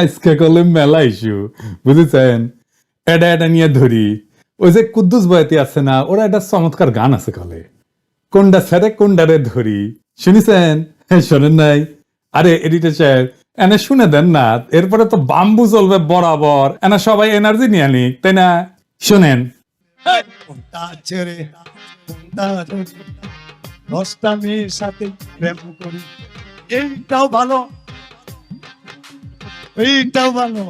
আজকে করলে মেলা ইস্যু বুঝেছেন? এটা এটা নিয়ে ধরি। ওই যে কুদ্দুস বয়তি আছে না, ওরা একটা চমৎকার গান আছে কলে। কোনটা ছেড়ে কোনটারে ধরি। শুনিছেন? শোনেন নাই? আরে এডিটর সাহেব এনে শুনে দেন না, এরপরে তো বাম্বু চলবে বরাবর, এনা সবাই এনার্জি নিয়ে নিক তাই না? শোনেন। সাথে প্রেম করি। এইটাও ভালো। এইটাও ভালো।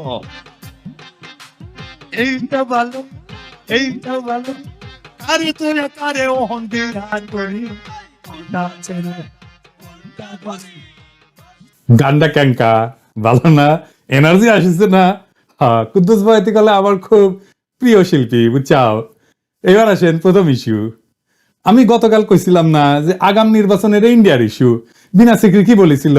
এইটা ভালো। এইটাও ভালো। কারে তোরে কারে আর করি। কোনটা ছেড়ে কোনটা ধরি গানটা ক্যাঙ্কা ভালো না? এনার্জি আসিছে না? হ্যাঁ কুদ্দুস বয়তি কলে আমার খুব প্রিয় শিল্পী, বুঝছাও? এবার আসেন প্রথম ইস্যু আমি গতকাল কইছিলাম না যে আগাম নির্বাচনের ইন্ডিয়ার ইস্যু বিনা সিকরি কি বলেছিল?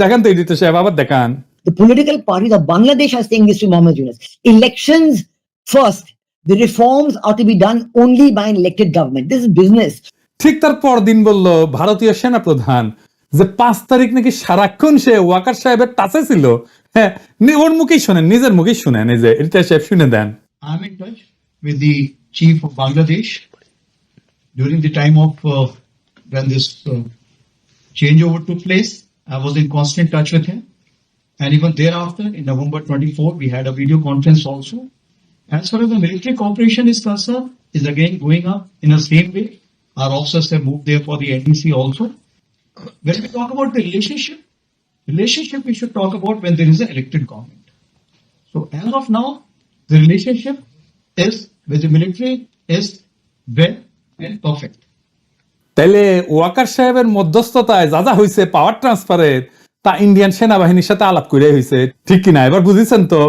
দেখান তো এডিটর সাহেব, আবার দেখান। The political parties of Bangladesh are saying this to Mohammed Yunus. Elections first. The reforms are to be done only by an elected government. This is business. ঠিক তার পরদিন বলল ভারতীয় সেনা প্রধান যে পাঁচ তারিখ নাকি সারাক্ষণ সে ওয়াকার সাহেবের টাচে ছিল হ্যাঁ ওর মুখেই শোনেন নিজের মুখেই শুনেন এই যে এডিটর সাহেব শুনে দেন I'm in touch with the chief of Bangladesh during the time of uh, when this uh, changeover took place. I was in constant touch with him. And even thereafter, in November 24, we had a video conference also. As far as the military cooperation is concerned, is again going up in the same way. Our officers have moved there for the NDC also. When we talk about the relationship, relationship we should talk about when there is an elected government. So as of now, the relationship is with the military is well and perfect. তাইলে ওয়াকার সাহেবের মধ্যস্থতায় যা যা হয়েছে পাওয়ার ট্রান্সফারের তা Indian সেনাবাহিনীর সাথে আলাপ করে হয়েছে ঠিক কিনা? এবার বুঝেছেন তো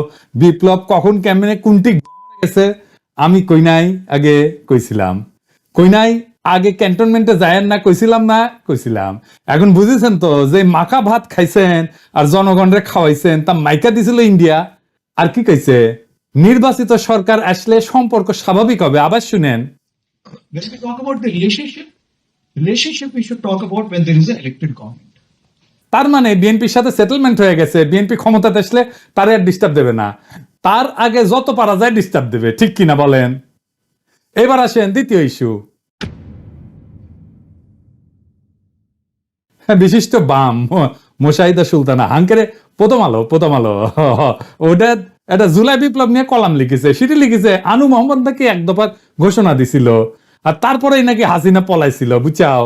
বিপ্লব কখন কেমনে কোনটি গেছে? আমি কই নাই আগে কইছিলাম। কই নাই আগে ক্যান্টনমেন্টে যায়েন না কইছিলাম না কইছিলাম। এখন বুঝেছেন তো যে মাখা ভাত খাইছেন আর জনগণরে খাওয়াইছেন তা মাইকা দিছিল ইন্ডিয়া আর কি কইছে? নির্বাচিত সরকার আসলে সম্পর্ক স্বাভাবিক হবে। আবার শুনেন। When we talk about the relationship, relationship we should talk about when there is an elected government. তার মানে বিএনপির সাথে সেটেলমেন্ট হয়ে গেছে। বিএনপি ক্ষমতাতে আসলে তার আর ডিস্টার্ব দেবে না। তার আগে যত পারা যায় ডিস্টার্ব দেবে। ঠিক কিনা বলেন? এবার আসেন দ্বিতীয় ইস্যু হ্যাঁ, বিশিষ্ট বাম মোশাহিদা সুলতানা। হাঙ্কেরে প্রথম আলো প্রথম আলো। ওটা একটা জুলাই বিপ্লব নিয়ে কলাম লিখেছে সেটি লিখেছে আনু মোহাম্মদ নাকি এক দফা ঘোষণা দিছিল। আর তারপরেই নাকি হাসিনা পলাইছিল বুঝাও?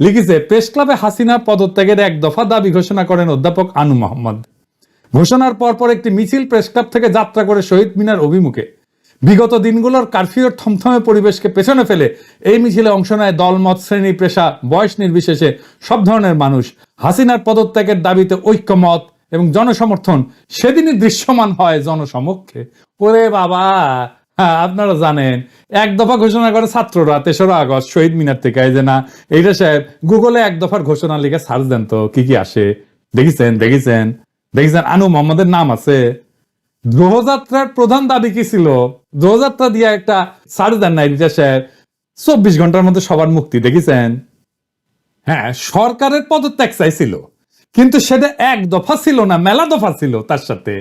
লিখেছে, প্রেস ক্লাবে হাসিনা পদত্যাগের এক দফা দাবি ঘোষণা করেন অধ্যাপক আনু মোহাম্মদ। ঘোষণার পরপর একটি মিছিল প্রেস ক্লাব থেকে যাত্রা করে শহীদ মিনার অভিমুখে। বিগত দিনগুলোর কারফিউর থমথমে পরিবেশকে পেছনে ফেলে এই মিছিলে অংশ নেয় দলমত শ্রেণি, পেশা, বয়স নির্বিশেষে সব ধরনের মানুষ। হাসিনার পদত্যাগের দাবিতে ঐক্যমত এবং জনসমর্থন সেদিনই দৃশ্যমান হয় জনসমক্ষে। ওরে বাবা! হ্যাঁ আপনারা জানেন। এক দফা ঘোষণা করে ছাত্ররা তেসরা আগস্ট শহীদ মিনার থেকে যে না, এইটা সাহেব, গুগলে এক দফার ঘোষণা লিখে সার্চ দেন তো, কি কি আসে। দেখেছেন দেখেছেন দেখেছেন, আনু মোহাম্মদের নাম আছে। গ্রহযাত্রার প্রধান দাবি কি ছিল? গ্রহযাত্রা দিয়ে একটা সার্চ দেন না এডিটার সাহেব। চব্বিশ ঘণ্টার মধ্যে সবার মুক্তি, দেখেছেন? হ্যাঁ সরকারের পদত্যাগ চাইছিল, কিন্তু সেটা এক দফা ছিল না, মেলা দফা ছিল তার সাথে।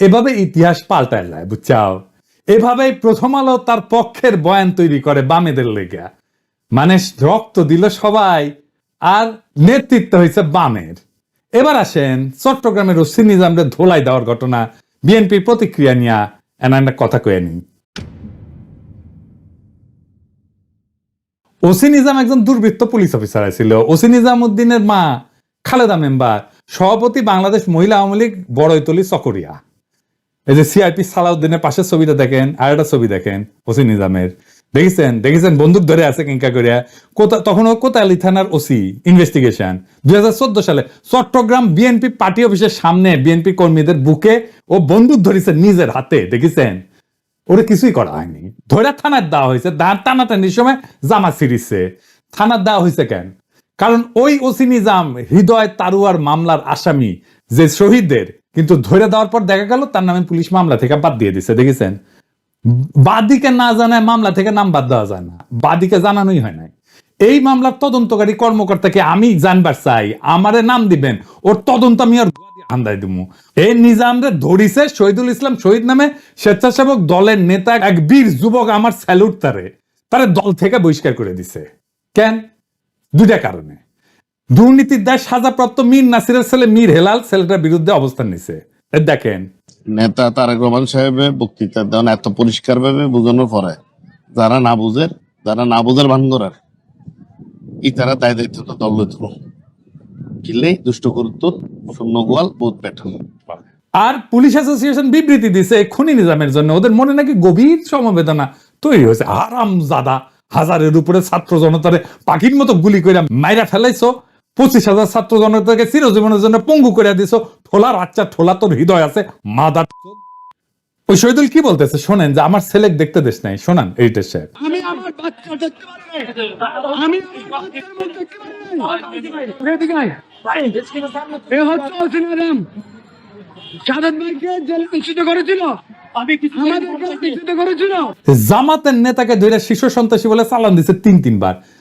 এভাবে ইতিহাস পাল্টায় যায়, বুঝছাও? এভাবেই প্রথম আলো তার পক্ষের বয়ান তৈরি করে বামেদের লেগা। মানে রক্ত দিল সবাই, আর নেতৃত্ব হয়েছে বামের। এবার আসেন চট্টগ্রামের ওসি নিজামরে ধোলাই দেওয়ার ঘটনা। বিএনপির প্রতিক্রিয়া নিয়ে এনা একটা কথা কয়ে নিই। ওসি নিজাম একজন দুর্বৃত্ত পুলিশ অফিসার ছিল ওসি নিজাম উদ্দিনের মা খালেদা মেম্বার, সভাপতি বাংলাদেশ মহিলা আওয়ামী লীগ বড়ইতলি চকরিয়া। এই যে সিআরপি সালাউদ্দিনের পাশের ছবিটা দেখেন, আর একটা ছবি দেখেন, ওসি নিজামের। দেখেছেন? দেখেছেন? বন্দুক ধরে আছে কিঙ্কা করিয়া কোথা- তখন ও কোতালি থানার ওসি ইনভেস্টিগেশন দুই সালে চট্টগ্রাম বিএনপি পার্টি অফিসের সামনে বিএনপি কর্মীদের বুকে ও বন্দুক ধরেছে নিজের হাতে, দেখেছেন? ওরে কিছুই করা হয়নি। ধরে থানার দেওয়া হয়েছে টানাটানির সময় জামা ছিঁড়িছে থানার দেওয়া হয়েছে কেন? কারণ ওই ওসি নিজাম হৃদয় তারুয়ার মামলার আসামি, যে শহীদদের কিন্তু ধরে দেওয়ার পর দেখা গেল তার নামে পুলিশ মামলা থেকে বাদ দিয়ে দিছে, দেখেছেন? বাদীকে না জানায় মামলা থেকে নাম বাদ দেওয়া যায় না। বাদীকে জানানোই হয় নাই। এই মামলার তদন্তকারী কর্মকর্তাকে আমি জানবার চাই, আমারে নাম দিবেন, ওর তদন্ত আমি আর আন্দাই দিমু এই নিজামরে ধরিছে শহীদুল ইসলাম শহীদ নামে স্বেচ্ছাসেবক দলের নেতা এক বীর যুবক আমার স্যালুট তারে। তারে দল থেকে বহিষ্কার করে দিছে। কেন? দুইটা কারণে। দুর্নীতির দায় সাজাপ্রাপ্ত মীর নাসিরের ছেলে মীর হেলাল ছেলেটার বিরুদ্ধে অবস্থান নিছে। দেখেন। নেতা তারেক রহমান সাহেবের বক্তৃতা দেন এত পরিষ্কার ভাবে বোঝানোর পরে যারা না বুঝের যারা না বুঝের ভান করার তারা দায় দায়িত্ব তো দল দুষ্ট শূন্য গোয়াল আর পুলিশ অ্যাসোসিয়েশন বিবৃতি দিছে খুনি নিজামের জন্য। ওদের মনে নাকি গভীর সমবেদনা তৈরি হয়েছে। আরাম জাদা হাজারের উপরে ছাত্র জনতারে পাখির মতো গুলি করে মাইরা ফেলাইছো। পঁচিশ হাজার ছাত্র জনতাকে চিরজীবনের জন্য পঙ্গু করে দিছো। ঠোলার আচ্ছা ঠোলা তোর হৃদয় আছে মাদার। ওই শহীদুল কি বলতেছে? শোনেন যে আমার ছেলে দেখতে দেশ নাই। শোনান এইটা সাহেব আমি আমার বাচ্চা দেখতে আমি জামাতের নেতাকে ধরে শিশু সন্ত্রাসী বলে চালান দিছে তিন তিনবার।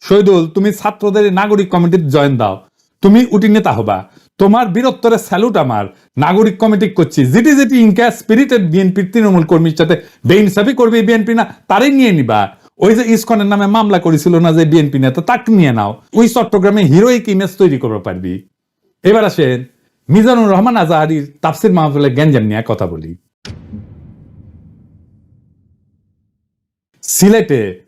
শহীদুল, তুমি ছাত্রদের নাগরিক কমিটির জয়েন দাও। তুমি উটি নেতা হবা। তোমার বীরত্বরে স্যালুট আমার। নাগরিক কমিটি করছি। যেটি যেটি ইনকা, স্পিরিটেড বিএনপির তৃণমূল কর্মীর সাথে বেইনসাফি করবে বিএনপি না, তারই নিয়ে নিবা। ওই যে ইসকনের নামে মামলা করেছিল না যে বিএনপি নেতা, তাকে নিয়ে নাও। ওই চট্টগ্রামে হিরোইক ইমেজ তৈরি করতে পারবি। এবার আসেন মিজানুর রহমান আজাহারির তাফসির মাহফিলের গ্যাঞ্জাম নিয়ে কথা বলি। সিলেটে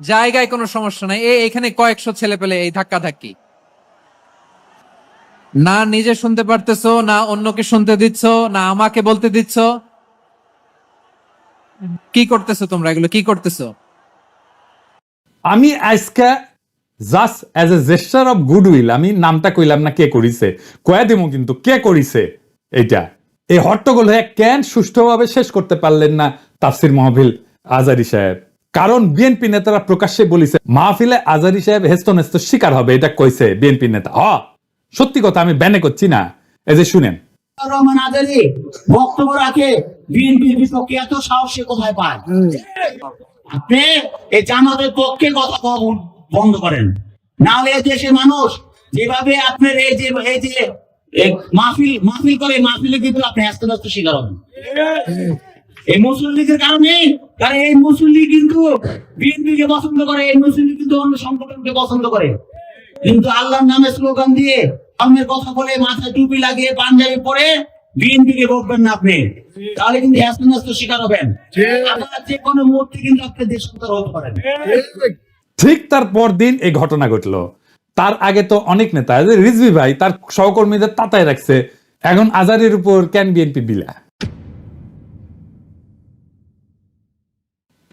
জায়গায় কোনো সমস্যা নাই। এখানে কয়েকশো ছেলে পেলে এই ধাক্কা ধাক্কি না নিজে শুনতে পারতেছো, না অন্যকে শুনতে দিচ্ছ, না আমাকে বলতে দিচ্ছ। কি করতেছো তোমরা এগুলো? কি করতেছো? আমি আজকে just as a gesture of goodwill আমি নামটা কইলাম না কে করিছে, কয়া দিমু কিন্তু কে করিছে এটা এই হট্টগোল হয়ে কেন সুষ্ঠুভাবে শেষ করতে পারলেন না তাফসির মাহফিল আজারি সাহেব? কারণ বিএনপি নেতারা প্রকাশ্যে বলিছে মাহফিলে আজারি সাহেব হেস্ত নেস্ত শিকার হবে এটা কইছে বিএনপি নেতা। হ সত্যি কথা আমি ব্যানে করছি না। এই যে শুনেন। রহমান আজারি বক্তব্য রাখে বিএনপির বিপক্ষে এত সাহস সে কোথায় পায়? আপনি এই জামাতের পক্ষে কথা বলা বন্ধ করেন। নাহলে এই দেশের মানুষ যেভাবে আপনার এই যে এই যে এই মাহফিল মাহফিল করে মাহফিলে কিন্তু আপনি হাস্ত নাস্ত শিকার হবেন। এই মুসলিম কারণে কারণ এই কিন্তু বিএনপি কে পছন্দ করে এই কিন্তু অন্য সংগঠনকে পছন্দ করে। কিন্তু আল্লাহর নামে স্লোগান দিয়ে কথা বলে মাথায় টুপি লাগিয়ে পাঞ্জাবি পরে বিএনপি কে বকবেন না আপনি। তাহলে কিন্তু হ্যাস্ত শিকার হবেন। আপনার যে কোনো মুহূর্তে কিন্তু আপনি দেশান্তর হতে পারেন। ঠিক তার পর দিন এই ঘটনা ঘটলো। তার আগে তো অনেক নেতা রিজভি ভাই তার সহকর্মীদের তাতায় রাখছে। এখন আজারের উপর কেন বিএনপি বিলা?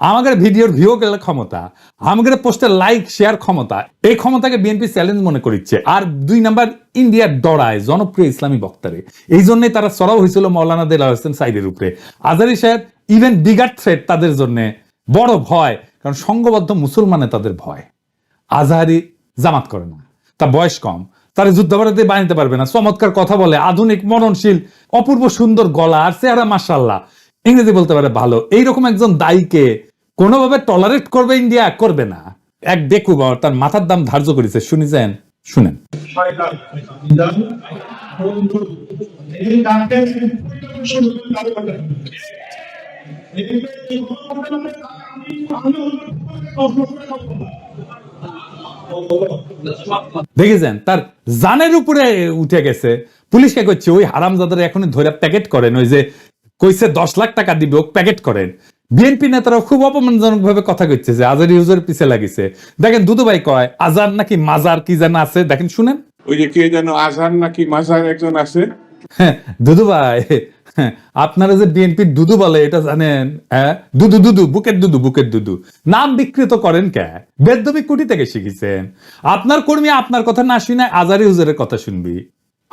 আমাদের ভিডিওর ভিউ গেলে ক্ষমতা, আমাদের পোস্টের লাইক শেয়ার ক্ষমতা, এই ক্ষমতাকে বিএনপি চ্যালেঞ্জ মনে করিচ্ছে। আর দুই নাম্বার ইন্ডিয়ার ডরায় জনপ্রিয় ইসলামী বক্তারে। এই জন্যই তারা সরাও হয়েছিল মৌলানা দেলা হোসেন সাইদের উপরে। আজারি সাহেব ইভেন বিগার থ্রেট তাদের জন্য বড় ভয়, কারণ সংঘবদ্ধ মুসলমানে তাদের ভয়। আজহারি জামাত করে না। তার বয়স কম। তারা যুদ্ধাপরাধী বানাতে পারবে না। চমৎকার কথা বলে, আধুনিক, মরণশীল, অপূর্ব সুন্দর গলা আর চেহারা মাসাল্লাহ ইংরেজি বলতে পারে ভালো। এইরকম একজন দায়ীকে কোনোভাবে টলারেট করবে ইন্ডিয়া করবে না। এক বাবা তার মাথার দাম ধার্য করেছে শুনেছেন শুনেন। দেখেছেন তার জানের উপরে উঠে গেছে। পুলিশকে করছে ওই হারামজাদার এখনই ধরে প্যাকেট করেন, ওই যে কইছে দশ লাখ টাকা দিবে, ও প্যাকেট করেন। বিএনপি নেতারা খুব অপমানজনক ভাবে কথা কইছে যে আজার ইউজের পিছে লাগিছে। দেখেন দুদুভাই কয় আজার নাকি মাজার কি যেন আছে? দেখেন শুনেন। ওই যে কে যেন আজহার নাকি মাজার একজন আছে? হ্যাঁ, দুদু ভাই হ্যাঁ, আপনারা যে বিএনপির দুদু বলে এটা জানেন হ্যাঁ দুদু দুদু বুকের দুদু বুকের দুদু। নাম বিকৃত করেন কে? বেদবি কুটি থেকে শিখেছেন। আপনার কর্মী আপনার কথা না শুনে আজারি হুজুরের কথা শুনবি।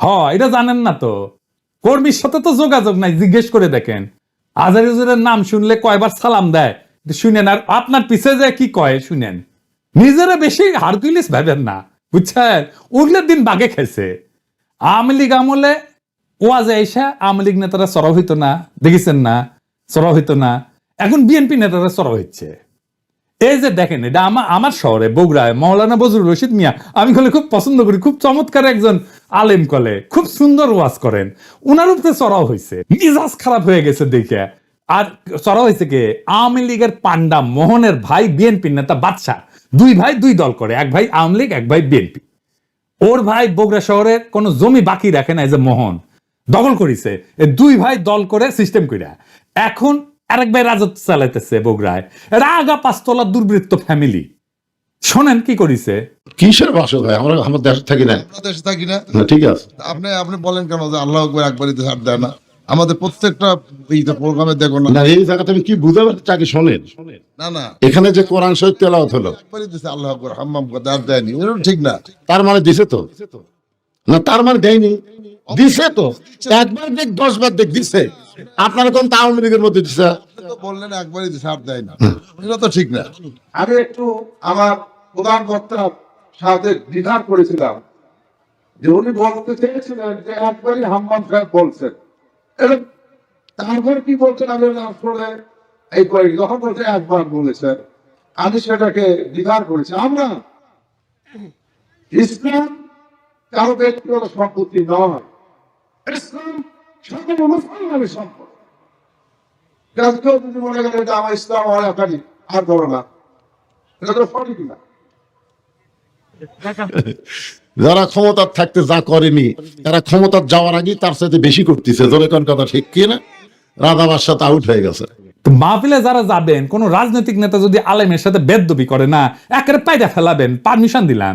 হ এটা জানেন না তো। কর্মীর সাথে তো যোগাযোগ নাই জিজ্ঞেস করে দেখেন। আজারি হুজুরের নাম শুনলে কয়বার সালাম দেয়? শুনেন, আর আপনার পিছে যে কি কয়, শুনেন। নিজেরা বেশি হারকুলিস ভাবেন না, বুঝছেন? উঠলে দিন বাগে খেয়েছে আওয়ামী লীগ আমলে ওয়াজে এসে আওয়ামী লীগ নেতারা সরব হইতো না, দেখেছেন না? সরব হইতো না। এখন বিএনপি নেতারা সরব হচ্ছে এই যে দেখেন, এটা আমার আমার শহরে, বগুড়ায়, মৌলানা বজরুল রশিদ মিয়া, আমি খুব পছন্দ করি, খুব চমৎকার একজন আলেম কলে, খুব সুন্দর ওয়াজ করেন। উনার উপরে চড়াও হয়েছে মিজাজ খারাপ হয়ে গেছে দেখে আর চড়াও হয়েছে কে? আওয়ামী লীগের পান্ডা মোহনের ভাই বিএনপি নেতা বাদশাহ। দুই ভাই, দুই দল করে। এক ভাই আওয়ামী লীগ, এক ভাই বিএনপি। ওর ভাই বগুড়া শহরে কোনো জমি বাকি রাখে না যে মোহন। দখল করিছে। দুই ভাই দল করে সিস্টেম কইরা। এখন আরেক ভাই রাজত্ব চালাইতেছে বগুড়ায়। রাগা পাঁচতলা দুর্বৃত্ত ফ্যামিলি শোনেন কি করিছে? কিসের বাসক হয় আমরা আমার দেশে থাকি না। আমরা দেশে থাকি না। না, ঠিক আছে। আপনি আপনি বলেন কেন যে আল্লাহ আকবর একবারই তো ছাড় দেয় না? আমাদের প্রত্যেকটা এইটা প্রোগ্রামে দেখো না। না এই জায়গাতে আমি কি বুঝাবেন চাকে শোনেন? না না। এখানে যে কোরআন শহীদ তেলাওয়াত হলো। দিছে আল্লাহ আকবর হাম্মাম করে আর দেয়নি। ওটা ঠিক না। তার মানে দিছে তো? না তার মানে দেয়নি। দিছে তো। একবার দেখ দশ বার দেখ দিছে। আপনারা কোন আওয়ামী লীগের মধ্যে দিছে? বললেন একবারই দিছে আর দেয় না। এটা তো ঠিক না। আমি একটু আমার প্রধান বক্তার সাথে দ্বিধার করেছিলাম যে উনি বলতে চেয়েছিলেন যে একবারই হাম্মাম সাহেব বলছেন। তারপর কি বলছেন আমি আসলে এই কয়েক যখন বলছে একবার বলেছেন আমি সেটাকে দ্বিধার করেছি আমরা ইসলাম কারও ব্যক্তিগত সম্পত্তি নয়। ইসলাম সকল মুসলমানের সম্পদ কেউ যদি মনে করেন এটা আমার ইসলাম আমার একাডি আর করো না। এটা তো সঠিক না। যারা ক্ষমতার থাকতে যা করেনি তারা ক্ষমতার যাওয়ার আগেই তার সাথে বেশি করতেছে। কোন কথা ঠিক কি না? রাধা বাদশাহ আউট হয়ে গেছে। তো মাহফিলে যারা যাবেন কোন রাজনৈতিক নেতা যদি আলেমের সাথে বেদবি করে না একেবারে পায়দা ফেলাবেন পারমিশন দিলাম।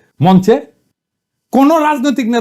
মঞ্চে কোনো রাজনৈতিক নেতা